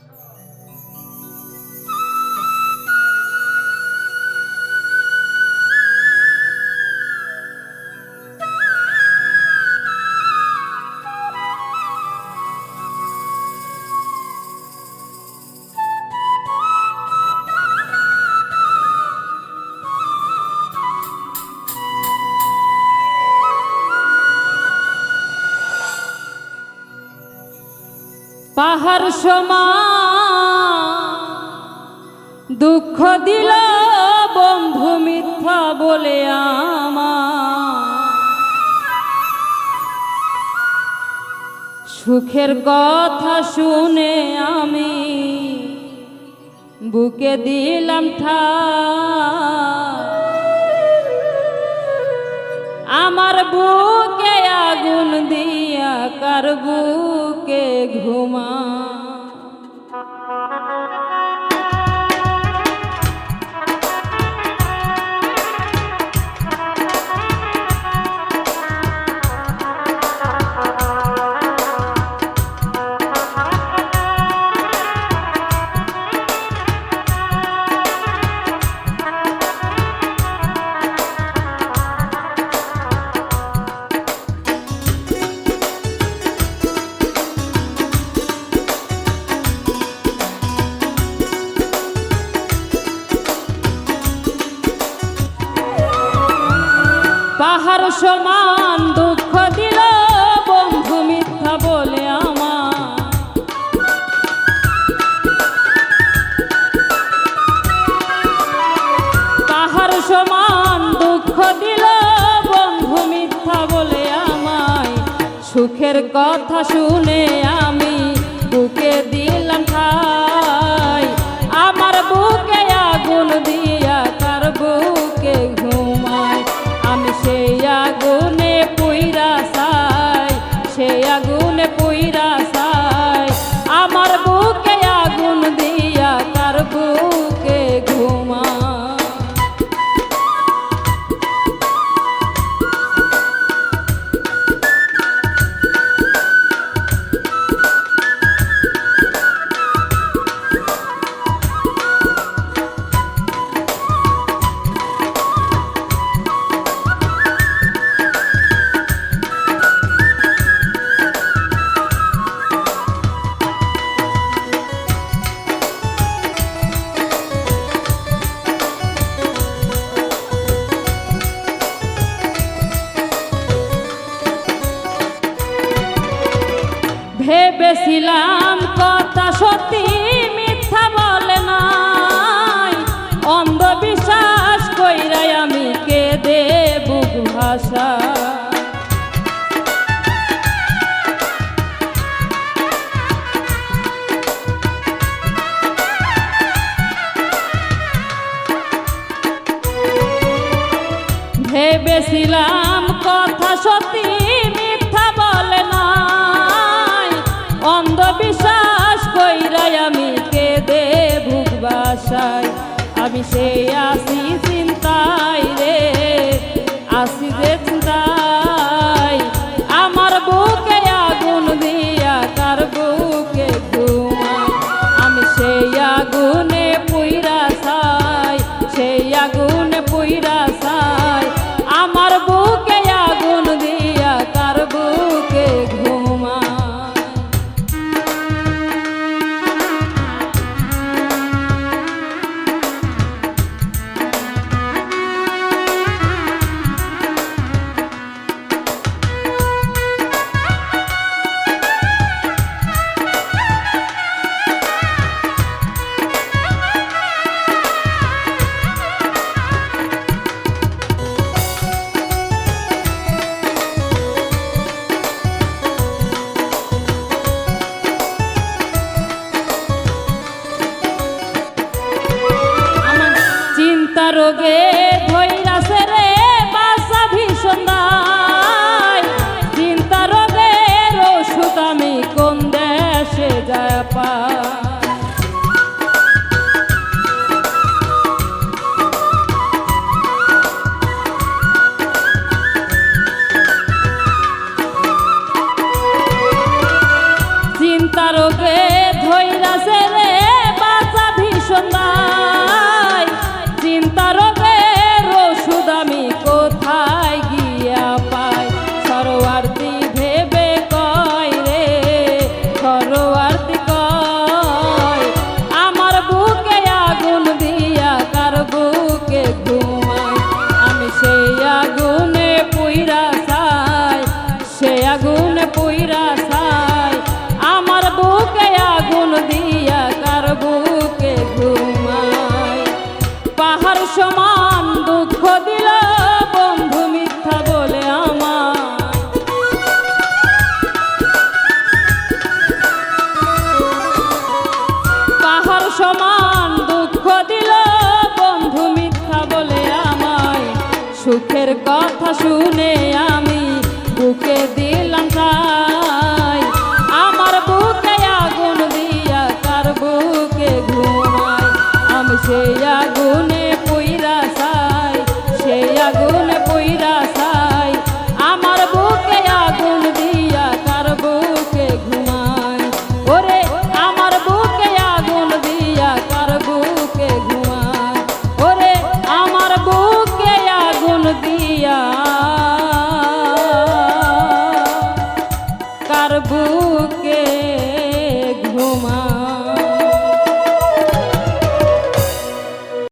Lord. পাহাড় সমা দুঃখ দিল বন্ধু মিথ্যা বলে আমার। সুখের কথা শুনে আমি বুকে দিলাম ঠা আমার বুকে আগুন দিয়া কার বুকে? ঘুমা পাহাড় সমান দুঃখ দিল বন্ধু মিথ্যা বলে আমার। সমান দুঃখ দিল বন্ধু মিথ্যা বলে আমায়। সুখের কথা শুনে আমি বুকে দিলাম ভেবেছিলাম কথা সত্যি, মিথ্যা বলে নাই। অন্ধবিশ্বাস কইরাই আমি কে বুক ভাষা ভেবেছিলাম, কথা সত্যি আমি সেই আসি রোগে ধৈরাছে চিন্তা রোগের ওষুধ আমি কোন দেশে যায় পা সমান দুঃখ দিল বন্ধু মিথ্যা বলে আমার। কাহার সমান দুঃখ দিল বন্ধু মিথ্যা বলে আমায়। সুখের কথা শুনে আমি বুকে দিল